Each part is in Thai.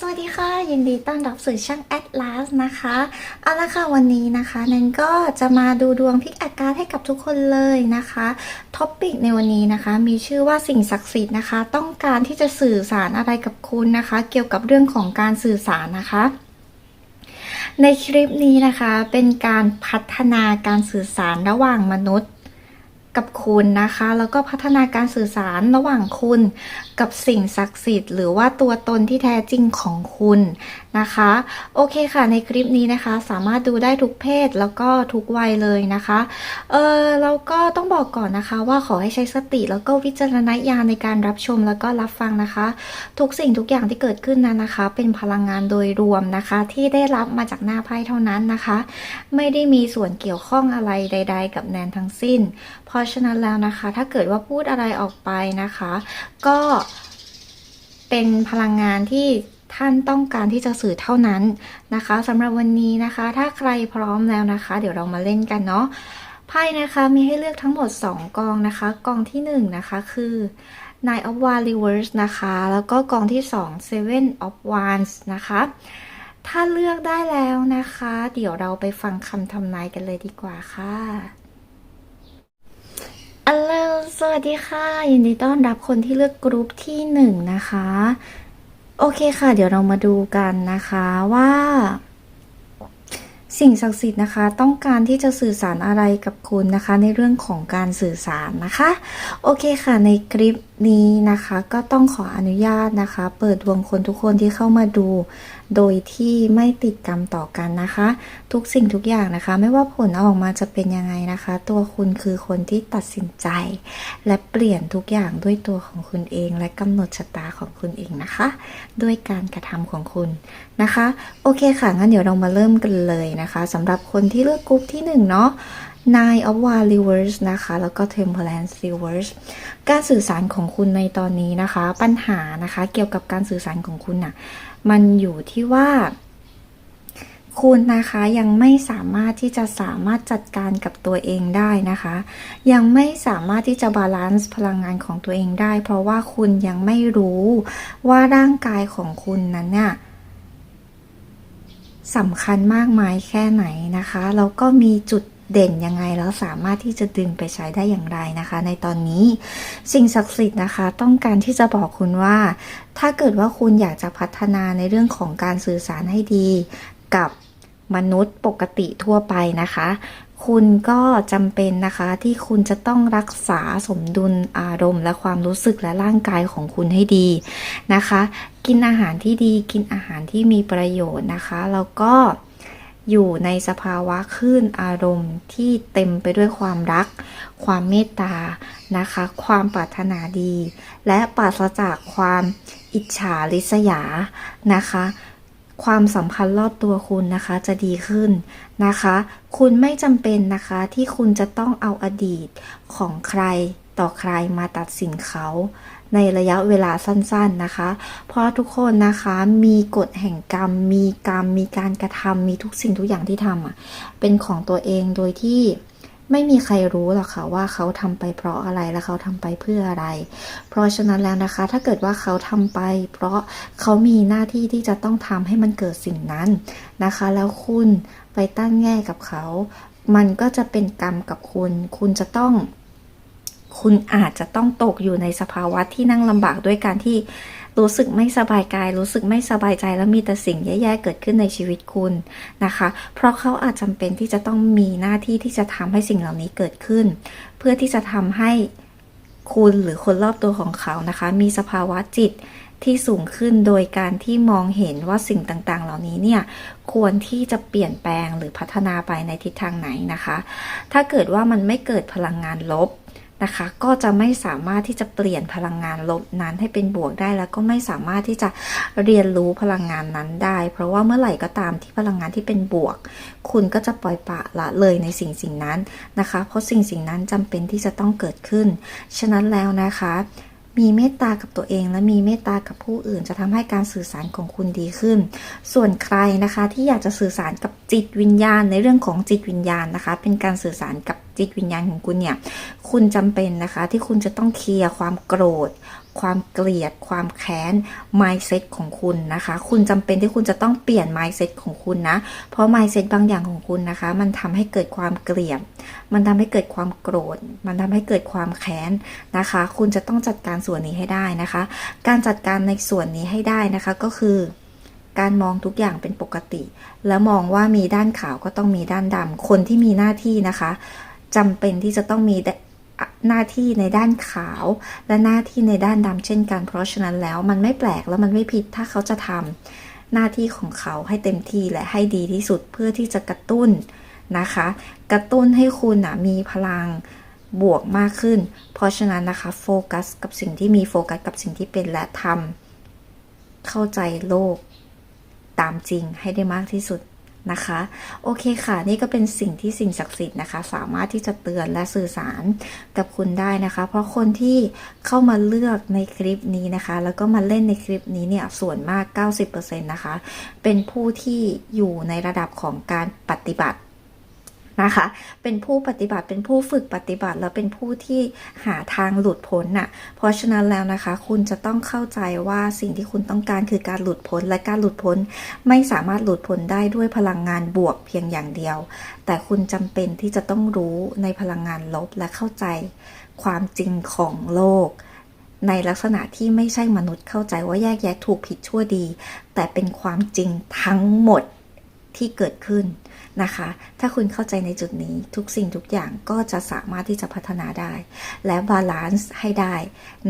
สวัสดีค่ะ ยินดีต้อนรับสู่ช่าง Atlas นะคะ เอาละค่ะวันนี้นะคะนันก็จะมาดูดวงพิกอาการให้กับทุกคนเลยนะคะท็อปปิกในวันนี้นะคะ มีชื่อว่าสิ่งศักดิ์สิทธิ์นะคะ ต้องการที่จะสื่อสารอะไรกับคุณนะคะ เกี่ยวกับเรื่องของการสื่อสารนะคะในคลิปนี้นะคะเป็นการพัฒนาการสื่อสารระหว่างมนุษย์ กับคุณนะคะ แล้วก็พัฒนาการสื่อสารระหว่างคุณ กับสิ่งศักดิ์สิทธิ์ หรือว่าตัวตนที่แท้จริงของคุณ นะคะ โอเคค่ะในคลิปนี้นะคะ สามารถดูได้ทุกเพศแล้วก็ทุกวัยเลยนะคะเออแล้วก็ต้องบอกก่อนนะคะว่าขอให้ใช้สติแล้วก็วิจารณญาณในการรับชมแล้วก็รับฟังนะคะ ทุกสิ่งทุกอย่างที่เกิดขึ้นนั้นนะคะ เป็นพลังงานโดยรวมนะคะ ที่ได้รับมาจากหน้าไพ่เท่านั้นนะคะ ไม่ได้มีส่วนเกี่ยวข้องอะไรใด ๆ กับแนนทั้งสิ้น เพราะฉะนั้นแล้วนะคะ ถ้าเกิดว่าพูดอะไรออกไปนะคะ ก็เป็นพลังงานที่ ท่านต้องการที่จะสื่อเท่านั้นนะคะสำหรับวันนี้นะคะ ถ้าใครพร้อมแล้วนะคะ เดี๋ยวเรามาเล่นกันเนาะไพ่นะคะมีให้เลือกทั้งหมด 2 กองนะคะ กองที่1นะคะคือ Nine of Wands Reverse นะคะ แล้วก็กองที่2 Seven of Wands นะคะ ถ้าเลือกได้แล้วนะคะ เดี๋ยวเราไปฟังคำทำนายกันเลยดีกว่าค่ะอัลโหลสวัสดีค่ะ ยินดีต้อนรับคนที่เลือกกรุ๊ปที่หนึ่งนะคะ โอเคค่ะ เดี๋ยวเรามาดูกันนะคะว่า สิ่งศักดิ์สิทธิ์นะคะ ต้องการที่จะสื่อสารอะไรกับคุณนะคะ ในเรื่องของการสื่อสารนะคะ โอเคค่ะในคลิปนี้นะคะก็ต้องขออนุญาตนะคะ เปิดดวงคนทุกคนที่เข้ามาดู โดยที่ไม่ติดกรรมต่อกันนะคะ ทุกสิ่งทุกอย่างนะคะ ไม่ว่าผลออกมาจะเป็นยังไงนะคะ ตัวคุณคือคนที่ตัดสินใจ และเปลี่ยนทุกอย่างด้วยตัวของคุณเอง และกำหนดชะตาของคุณเองนะคะ ด้วยการกระทำของคุณนะคะ โอเคค่ะงั้นเดี๋ยวเรามาเริ่มกันเลยนะคะสำหรับคนที่เลือกกรุ๊ปที่หนึ่งเนาะ Nine of Wands Reverse นะคะ แล้วก็ Temperance Reverse การสื่อสารของคุณในตอนนี้นะคะ ปัญหานะคะ เกี่ยวกับการสื่อสารของคุณน่ะ มันอยู่ที่ว่า คุณนะคะยังไม่สามารถที่จะสามารถจัดการกับตัวเองได้นะคะ ยังไม่สามารถที่จะบาลานซ์พลังงานของตัวเองได้ เพราะว่าคุณยังไม่รู้ว่าร่างกายของคุณนั้นเนี่ยสำคัญมากมายแค่ไหนนะคะ แล้วก็มีจุด เด่นยังไงแล้วสามารถที่จะดึงไปใช้ได้อย่างไรนะคะ ในตอนนี้สิ่งศักดิ์สิทธิ์นะคะ ต้องการที่จะบอกคุณว่า ถ้าเกิดว่าคุณอยากจะพัฒนาในเรื่องของการสื่อสารให้ดีกับมนุษย์ปกติทั่วไปนะคะ คุณก็จำเป็นนะคะที่คุณจะต้องรักษาสมดุลอารมณ์ และความรู้สึกและร่างกายของคุณให้ดีนะคะ กินอาหารที่ดี กินอาหารที่มีประโยชน์นะคะ แล้วก็ อยู่ในสภาวะคลื่นอารมณ์ที่เต็มไปด้วยความรัก ความเมตตานะคะ ความปรารถนาดี และปราศจากความอิจฉาริษยานะคะ ความสัมพันธ์รอบตัวคุณนะคะจะดีขึ้นนะคะ คุณไม่จำเป็นนะคะที่คุณจะต้องเอาอดีตของใครต่อใครมาตัดสินเขา ในระยะเวลาสั้นๆนะคะ เพราะทุกคนนะคะมีกฎแห่งกรรม มีกรรม มีการกระทำมีทุกสิ่งทุกอย่างที่ทำอะเป็นของตัวเองโดยที่ไม่มีใครรู้หรอกค่ะว่าเขาทำไปเพราะอะไรและเขาทำไปเพื่ออะไร เพราะฉะนั้นแล้วนะคะ ถ้าเกิดว่าเขาทำไป เพราะเขามีหน้าที่ที่จะต้องทำให้มันเกิดสิ่งนั้นนะคะ แล้วคุณไปตั้งแง่กับเขา มันก็จะเป็นกรรมกับคุณ คุณจะต้อง คุณอาจจะต้องตกอยู่ในสภาวะที่นั่งลำบากด้วยการที่รู้สึกไม่สบายกาย รู้สึกไม่สบายใจแล้วมีแต่สิ่งแย่ๆเกิดขึ้นในชีวิตคุณนะคะ เพราะเขาอาจจำเป็นที่จะต้องมีหน้าที่ที่จะทำให้สิ่งเหล่านี้เกิดขึ้น เพื่อที่จะทำให้คุณหรือคนรอบตัวของเขานะคะ มีสภาวะจิตที่สูงขึ้นโดยการที่มองเห็นว่าสิ่งต่างๆ เหล่านี้เนี่ยควรที่จะเปลี่ยนแปลงหรือพัฒนาไปในทิศทางไหนนะคะ ถ้าเกิดว่ามันไม่เกิดพลังงานลบ นะคะ ก็จะไม่สามารถที่จะเปลี่ยนพลังงานลบนั้นให้เป็นบวกได้แล้วก็ไม่สามารถที่จะเรียนรู้พลังงานนั้นได้ เพราะว่าเมื่อไหร่ก็ตามที่พลังงานที่เป็นบวก คุณก็จะปล่อยปะละเลยในสิ่งสิ่งนั้นนะคะ เพราะสิ่งสิ่งนั้นจำเป็นที่จะต้องเกิดขึ้น ฉะนั้นแล้วนะคะมีเมตตากับตัวเองและมีเมตตากับผู้อื่น จะทำให้การสื่อสารของคุณดีขึ้น ส่วนใครนะคะที่อยากจะสื่อสารกับจิตวิญญาณในเรื่องของจิตวิญญาณนะคะ เป็นการสื่อสารกับ จิตวิญญาณของคุณเนี่ย คุณจำเป็นนะคะ ที่คุณจะต้องเคลียร์ความโกรธ ความเกลียด ความแค้น mindset ของคุณนะคะ คุณจำเป็นที่คุณจะต้องเปลี่ยน mindset ของคุณนะ เพราะ mindset บางอย่างของคุณนะคะ มันทำให้เกิดความเกลียด มันทำให้เกิดความโกรธ มันทำให้เกิดความแค้นนะคะ คุณจะต้องจัดการส่วนนี้ให้ได้นะคะ การจัดการในส่วนนี้ให้ได้นะคะก็คือการมองทุกอย่างเป็นปกติ แล้วมองว่ามีด้านขาวก็ต้องมีด้านดำคนที่มีหน้าที่นะคะ จำเป็นที่จะต้องมีหน้าที่ในด้านขาวและหน้าที่ในด้านดำเช่นกัน เพราะฉะนั้นแล้วมันไม่แปลกแล้วมันไม่ผิดถ้าเขาจะทำหน้าที่ของเขาให้เต็มที่และให้ดีที่สุดเพื่อที่จะกระตุ้นนะคะ กระตุ้นให้คุณนะมีพลังบวกมากขึ้น เพราะฉะนั้นนะคะโฟกัสกับสิ่งที่มีโฟกัสกับสิ่งที่เป็นและทำเข้าใจโลกตามจริงให้ได้มากที่สุด นะคะ โอเคค่ะ นี่ก็เป็นสิ่งที่สิ่งศักดิ์สิทธิ์นะคะ สามารถที่จะเตือนและสื่อสารกับคุณได้นะคะ เพราะคนที่เข้ามาเลือกในคลิปนี้นะคะ แล้วก็มาเล่นในคลิปนี้เนี่ยส่วนมาก 90%นะคะ เป็นผู้ที่อยู่ในระดับของการปฏิบัติ นะคะ เป็นผู้ปฏิบัติเป็นผู้ฝึกปฏิบัติแล้วเป็นผู้ที่หาทางหลุดพ้นน่ะ เพราะฉะนั้นแล้วนะคะ คุณจะต้องเข้าใจว่าสิ่งที่คุณต้องการคือการหลุดพ้นและการหลุดพ้น ไม่สามารถหลุดพ้นได้ด้วยพลังงานบวกเพียงอย่างเดียว แต่คุณจำเป็นที่จะต้องรู้ในพลังงานลบและเข้าใจความจริงของโลก ในลักษณะที่ไม่ใช่มนุษย์เข้าใจว่าแยกแยะถูกผิดชั่วดี แต่เป็นความจริงทั้งหมดที่เกิดขึ้น นะคะ ถ้าคุณเข้าใจในจุดนี้ทุกสิ่งทุกอย่างก็จะสามารถที่จะพัฒนาได้ และบาลานซ์ให้ได้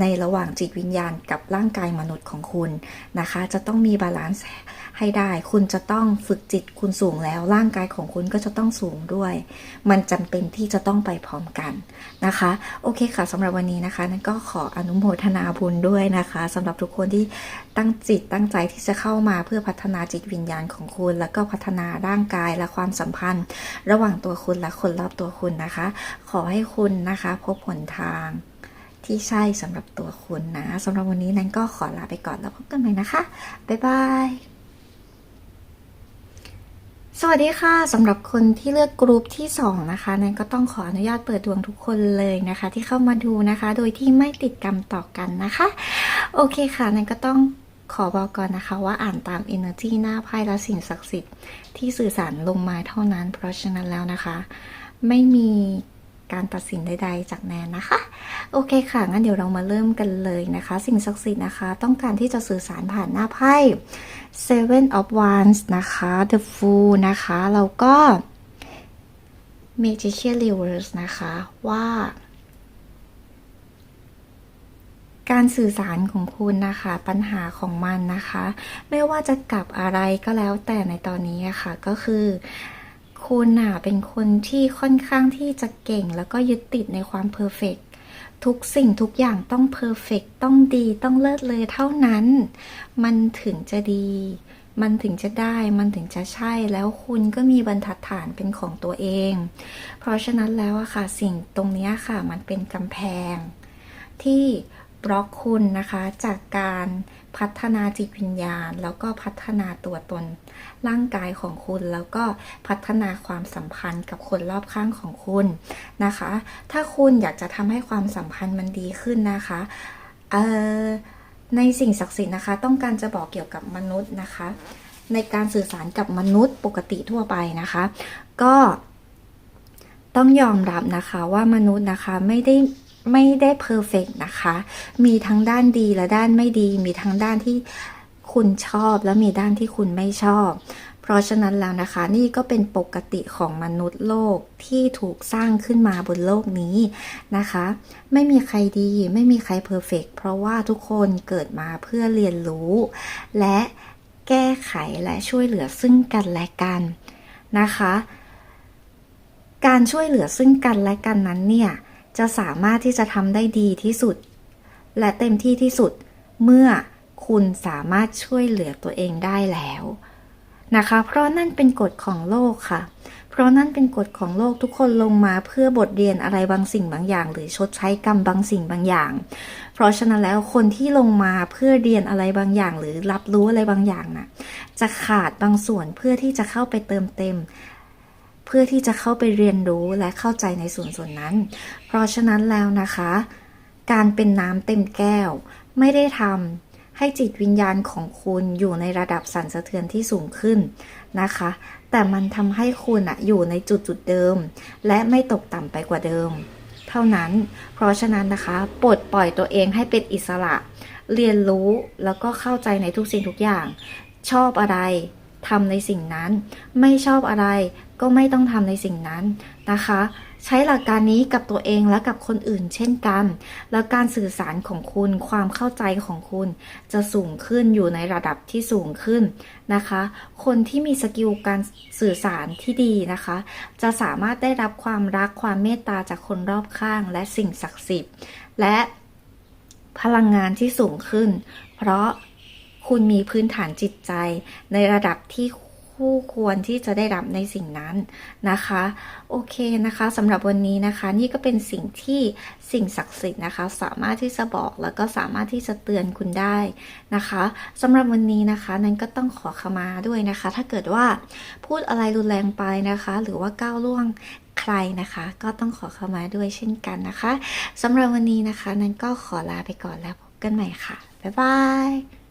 ในระหว่างจิตวิญญาณกับร่างกายมนุษย์ของคุณนะคะ จะต้องมีบาลานซ์ให้ได้ คุณจะต้องฝึกจิตคุณสูงแล้ว ร่างกายของคุณก็จะต้องสูงด้วย มันจำเป็นที่จะต้องไปพร้อมกันนะคะ โอเคค่ะสำหรับวันนี้นะคะ นั้นก็ขออนุโมทนาบุญด้วยนะคะสำหรับทุกคนที่ตั้งจิตตั้งใจที่จะเข้ามาเพื่อพัฒนาจิตวิญญาณของคุณ แล้วก็พัฒนาร่างกายและความสัมพันธ์ ระหว่างตัวคุณและคนรอบตัวคุณนะคะ ขอให้คุณนะคะ พบผลทางที่ใช่สำหรับตัวคุณนะสำหรับวันนี้นั้นก็ขอลาไปก่อนแล้วพบกันใหม่นะคะ บ๊ายบายสวัสดีค่ะสำหรับคนที่เลือกกลุ่มที่ 2 นะคะนั้นก็ต้องขออนุญาตเปิดดวงทุกคนเลยนะคะ ที่เข้ามาดูนะคะ โดยที่ไม่ติดกรรมต่อกันนะคะ โอเคค่ะนั้นก็ต้อง ขอบอกก่อนนะคะว่าอ่านตาม Energy หน้าไพ่และสิ่งศักดิ์สิทธิ์ที่สื่อสารลงมาเท่านั้น เพราะฉะนั้นแล้วนะคะ ไม่มีการตัดสินใดๆจากแนนนะคะ โอเคค่ะ งั้นเดี๋ยวเรามาเริ่มกันเลยนะคะ สิ่งศักดิ์สิทธิ์นะคะ ต้องการที่จะสื่อสารผ่านหน้าไพ่ Seven of Wands นะคะ The Fool นะคะ แล้วก็ Magician Reverse นะคะว่า การสื่อสารของคุณนะคะ ปัญหาของมันนะคะ ไม่ว่าจะกับอะไรก็แล้วแต่ในตอนนี้ะค่ะก็คือคุณน่ะเป็นคนที่ค่อนข้างที่จะเก่งแล้วก็ยึดติดในความเพอร์เฟกทุกสิ่งทุกอย่างต้องเพอร์เฟกต้องดีต้องเลิศเลยเท่านั้น มันถึงจะดี มันถึงจะได้ มันถึงจะใช่แล้วคุณก็มีบรรทัดฐานเป็นของตัวเอง เพราะฉะนั้นแล้วอะค่ะสิ่งตรงนี้ค่ะ มันเป็นกำแพง ที่ บล็อกคุณนะคะจากการพัฒนาจิตวิญญาณ แล้วก็พัฒนาตัวตนร่างกายของคุณ แล้วก็พัฒนาความสัมพันธ์กับคนรอบข้างของคุณนะคะ ถ้าคุณอยากจะทำให้ความสัมพันธ์มันดีขึ้นนะคะเอ่อในสิ่งศักดิ์สิทธิ์นะคะ ต้องการจะบอกเกี่ยวกับมนุษย์นะคะ ในการสื่อสารกับมนุษย์ปกติทั่วไปนะคะ ก็ต้องยอมรับนะคะว่ามนุษย์นะคะไม่ได้ ไม่ได้เพอร์เฟกนะคะ มีทั้งด้านดีและด้านไม่ดี มีทั้งด้านที่คุณชอบและมีด้านที่คุณไม่ชอบ เพราะฉะนั้นแล้วนะคะ นี่ก็เป็นปกติของมนุษย์โลกที่ถูกสร้างขึ้นมาบนโลกนี้นะคะ ไม่มีใครดีไม่มีใครเพอร์เฟกเพราะว่าทุกคนเกิดมาเพื่อเรียนรู้ และแก้ไขและช่วยเหลือซึ่งกันและกันนะคะ การช่วยเหลือซึ่งกันและกันนั้นเนี่ย จะสามารถที่จะทำได้ดีที่สุด และเต็มที่ที่สุดเมื่อคุณสามารถช่วยเหลือตัวเองได้แล้วนะคะ เพราะนั่นเป็นกฎของโลกค่ะ เพราะนั่นเป็นกฎของโลกทุกคนลงมาเพื่อบทเรียนอะไรบางสิ่งบางอย่าง หรือชดใช้กรรมบางสิ่งบางอย่าง เพราะฉะนั้นแล้วคนที่ลงมาเพื่อเรียนอะไรบางอย่าง หรือรับรู้อะไรบางอย่างน่ะจะขาดบางส่วนเพื่อที่จะเข้าไปเติมเต็ม พื่อที่จะเข้าไปเรียนรู้และเข้าใจในส่วนส่วนนั้น เพราะฉะนั้นแล้วนะคะ การเป็นน้ำเต็มแก้ว ไม่ได้ทำให้จิตวิญญาณของคุณอยู่ในระดับสั่นสะเทือนที่สูงขึ้นนะคะ แต่มันทำให้คุณอะอยู่ในจุดจุดเดิม และไม่ตกต่ำไปกว่าเดิม เท่านั้น เพราะฉะนั้นนะคะปลดปล่อยตัวเองให้เป็นอิสระ เรียนรู้แล้วก็เข้าใจในทุกสิ่งทุกอย่าง ชอบอะไรทำในสิ่งนั้น ไม่ชอบอะไร ก็ไม่ต้องทำในสิ่งนั้นนะคะ ใช้หลักการนี้กับตัวเองและกับคนอื่นเช่นกัน แล้วการสื่อสารของคุณความเข้าใจของคุณ จะสูงขึ้นอยู่ในระดับที่สูงขึ้นนะคะ คนที่มีสกิลการสื่อสารที่ดีนะคะ จะสามารถได้รับความรักความเมตตาจากคนรอบข้าง และสิ่งศักดิ์สิทธิ์ และพลังงานที่สูงขึ้น เพราะคุณมีพื้นฐานจิตใจในระดับที่ คู่ควรที่จะได้รับในสิ่งนั้นนะคะ โอเคนะคะสำหรับวันนี้นะคะ นี่ก็เป็นสิ่งที่สิ่งศักดิ์สิทธิ์นะคะ สามารถที่จะบอกแล้วก็สามารถที่จะเตือนคุณได้นะคะสำหรับวันนี้นะคะ นั้นก็ต้องขอขมาด้วยนะคะ ถ้าเกิดว่าพูดอะไรรุนแรงไปนะคะ หรือว่าก้าวล่วงใครนะคะ ก็ต้องขอขมาด้วยเช่นกันนะคะสำหรับวันนี้นะคะ นั้นก็ขอลาไปก่อนแล้วพบกันใหม่ค่ะบ๊ายบาย